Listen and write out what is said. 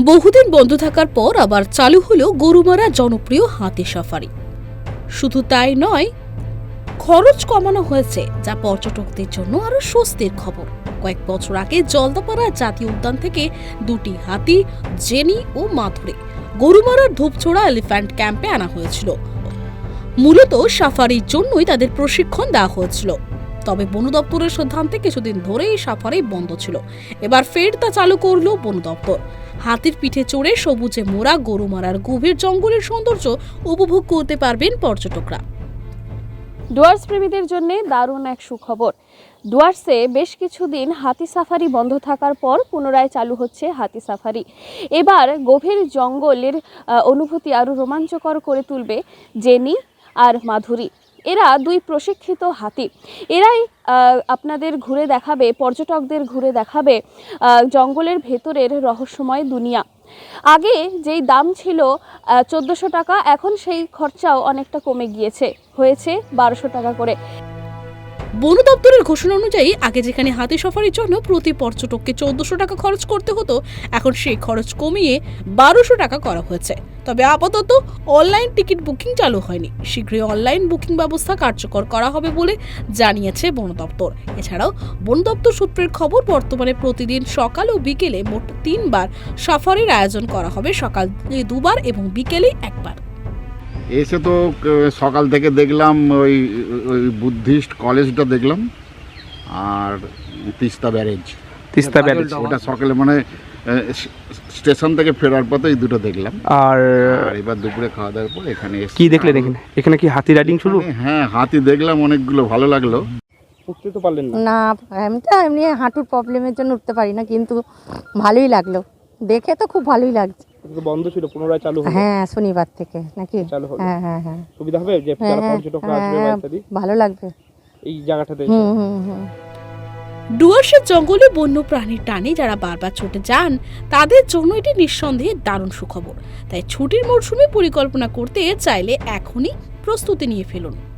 বহুদিন বন্ধ থাকার পর আবার চালু হলো গরুমারা জনপ্রিয় হাতি সাফারি। শুধু তাই নয়, খরচ কমানো হয়েছে, যা পর্যটকদের জন্য আরও স্বস্তির খবর। কয়েক বছর আগে জলদাপাড়া জাতীয় উদ্যান থেকে দুটি হাতি, জেনি ও মাথুরে গরুমারার ধূপছোড়া এলিফ্যান্ট ক্যাম্পে আনা হয়েছিল। মূলত সাফারির জন্যই তাদের প্রশিক্ষণ দেওয়া হয়েছিল। তবে বন দপ্তরের সিদ্ধান্তে কিছুদিন ধরেই সাফারি বন্ধ ছিল। এবার ফের তা চালু করল বন দপ্তর। হাতির পিঠে চড়ে সবুজে মোড়া গরুমারার গভীর জঙ্গলের সৌন্দর্য উপভোগ করতে পারবেন পর্যটকরা। ডুয়ার্স প্রেমীদের জন্য দারুণ এক সুখবর। ডুয়ার্সে বেশ কিছুদিন হাতি সাফারি বন্ধ থাকার পর পুনরায় চালু হচ্ছে হাতি সাফারি। এবার গভীর জঙ্গলের অনুভূতি আরও রোমাঞ্চকর করে তুলবে জেনি আর মাধুরী। এরা দুই প্রশিক্ষিত হাতি। এরাই আপনাদের ঘুরে দেখাবে, পর্যটকদের ঘুরে দেখাবে জঙ্গলের ভেতরের রহস্যময় দুনিয়া। আগে যেই দাম ছিল চোদ্দোশো টাকা, এখন সেই খরচাও অনেকটা কমে গিয়েছে। হয়েছে বারোশো টাকা করে। বন দপ্তরের ঘোষণা অনুযায়ী, আগে যেখানে হাতি সফারির জন্য প্রতি পর্যটককে চোদ্দশো টাকা খরচ করতে হতো, এখন সেই খরচ কমিয়ে বারোশো টাকা করা হয়েছে। তবে আপাতত অনলাইন টিকিট বুকিং চালু হয়নি। শীঘ্রই অনলাইন বুকিং ব্যবস্থা কার্যকর করা হবে বলে জানিয়েছে বন দপ্তর। এছাড়াও, বন দপ্তর সূত্রের খবর, বর্তমানে প্রতিদিন সকাল ও বিকেলে মোট তিনবার সাফারির আয়োজন করা হবে, সকালে দুবার এবং বিকেলে একবার। এসে তো সকাল থেকে দেখলাম ওই ওই বুদ্ধিস্ট কলেজটা দেখলাম, আর তিস্তা ব্যারেজ। তিস্তা ব্যারেজ। ওটা সকালে মানে স্টেশন থেকে ফেরার পথে এই দুটো দেখলাম। আর আর এবার দুপুরে খাওয়া দাওয়ার পর এখানে কি দেখলেন এখানে? এখানে কি হাতি রাইডিং শুরু? হ্যাঁ হাতি দেখলাম অনেকগুলো ভালো লাগল। উঠতে তো পারলেন না। না আমি তো এমনি হাঁটুর প্রবলেমের জন্য উঠতে পারি না কিন্তু ভালোই লাগল। দেখে তো খুব ভালোই লাগছে। বন্ধ ছিল পুনরায় চালু হলো। হ্যাঁ শনিবার থেকে নাকি? চালু হলো। হ্যাঁ হ্যাঁ হ্যাঁ। সুবিধা হবে যে হ্যাঁ, যারা হ্যাঁ, পর্যটকরা আসবে হ্যাঁ, ভালো লাগবে। এই জায়গাটাতে হুম হুম হুম। ডুয়ার্সের জঙ্গলে বন্য প্রাণীর টানে যারা বারবার ছুটে যান, তাদের জন্য এটি নিঃসন্দেহে দারুণ সুখবর। তাই ছুটির মরশুমে পরিকল্পনা করতে চাইলে এখনই প্রস্তুতি নিয়ে ফেলুন।